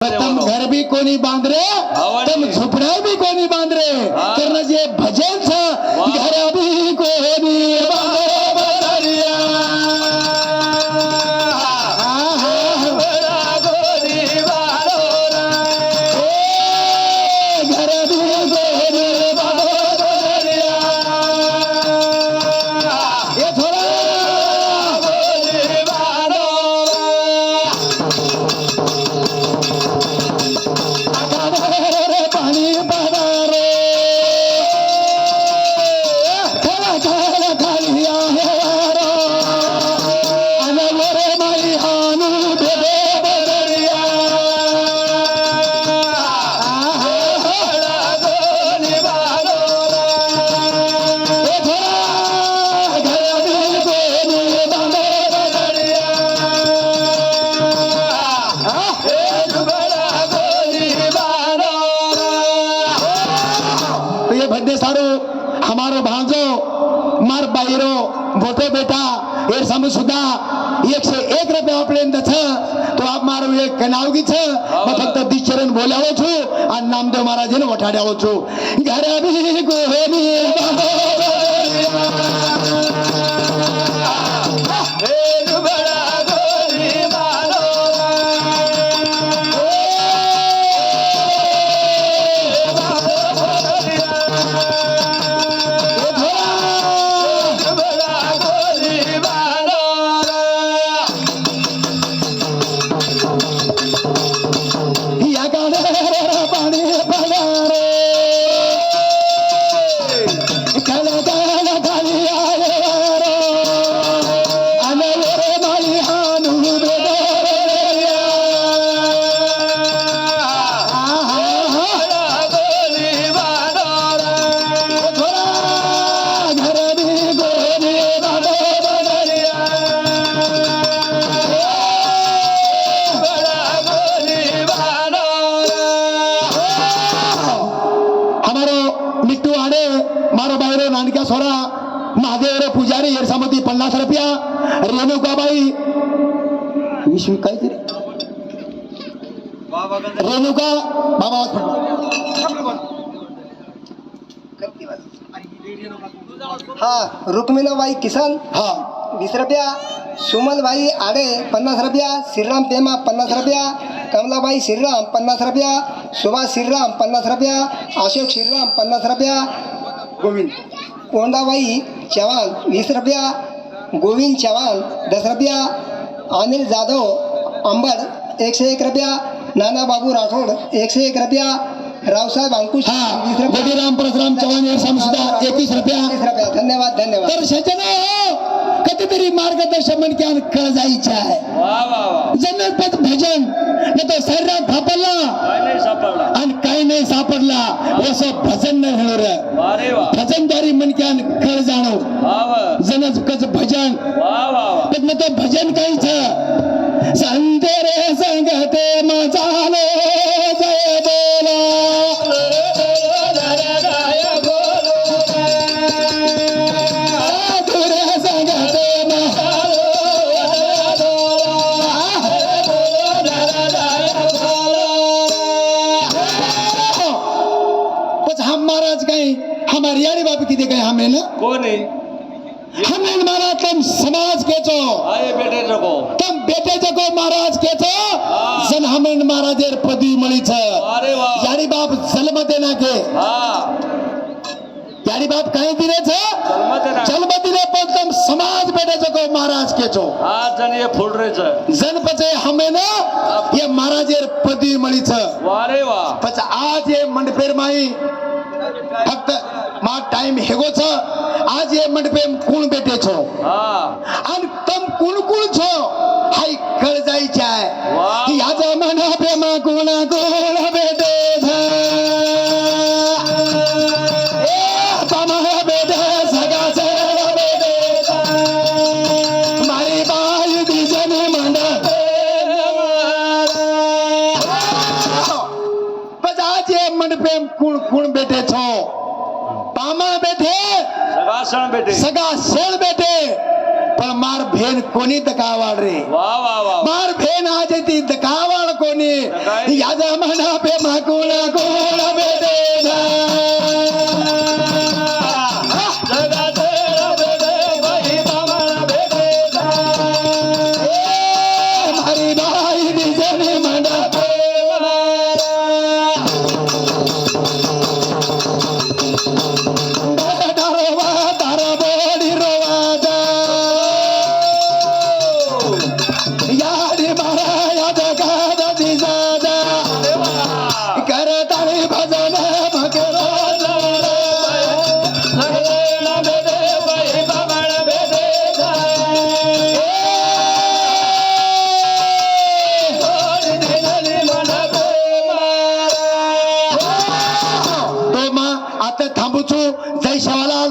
तम घर भी कोणी बांधरे आवडली. तम झोपड्या भी कोणी बांधरे हा. कारण जे भजन छ हमारो भांजो मार बाईरो मोठो बेटा हे समज सुद्धा एकशे एक रुपया पर्यंत छ तो आप मारो एक कनावगी छ मैं फक्त दिशरण बोलावो छु आणि नामदेव महाराजने वठाड्यावो छु. घर भी गोहनी रेणुकाबाई विश्व काहीतरी. रेणुका बाबा हा रुक्मिणाबाई किसन. हा. वीस रुपया. सुमनबाई आडे पन्नास रुपया. श्रीराम पेमा पन्नास रुपया. कमलाबाई श्रीराम पन्नास रुपया. सुभाष श्रीराम पन्नास रुपया. अशोक श्रीराम पन्नास रुपया. गोविंद. कोंडाबाई चव्हाण वीस रुपया. गोविंद चव्हाण दस रुपया अनिल जाधव अंबड एकशे एक रुपया नाना बाबू राठोड एकशे एक रुपया रावसाहेब अंकुश हा वीस रुपया परशुराम चव्हाण सुद्धा एकवीस रुपया. धन्यवाद धन्यवाद. कधीतरी मार्गदर्शन कळ जायचे आहे. जनपद भजन न तो शरीरात थापडला आणि काही नाही सापडला. असं भजन नाही होणार. भजनद्वारी मनक्यान कळ जाणव जनच कच भजन. पण न तो भजन काहीच. संते रे संगते मजालो हमारी यारी बाप की गए हमें ना कोण आहे? हमें महाराज तुम समाज के आहे बेटे नको तम बेटे जगो महाराज के चो जन हमें महाराजेर पदी मळी छ अरे वा. यारी बाप जन्म देना के. हा. यारी बाप काही दिले छ जन्म देना. पण तुम समाज बेटे जगो महाराज के चो आज जण हे फुलरेच जन पचे हमें ना ये महाराजेर पदी मळी छ वारे वा. पच आज ये मंडपेर माई. फक्त मा टाइम हेगो छ? आज ये मंडपे कोण बेटे छो? हा। आणि तम कुण कुण छो? हाय कळ जायचे आहे. याचा मना प्रेमा कोणा कोण પામણ બેઠે સગાસણ બેઠે સગાસણ બેઠે પણ માર ભેન કોની તકાવાળ રે વાહ વાહ વાહ માર ભેન આજે તી તકાવાળ કોની યાદ મના પે માકુલા કોળા બેઠે ના મારી ભાઈ બીજને आपलं थांबूचो जय शिवालाल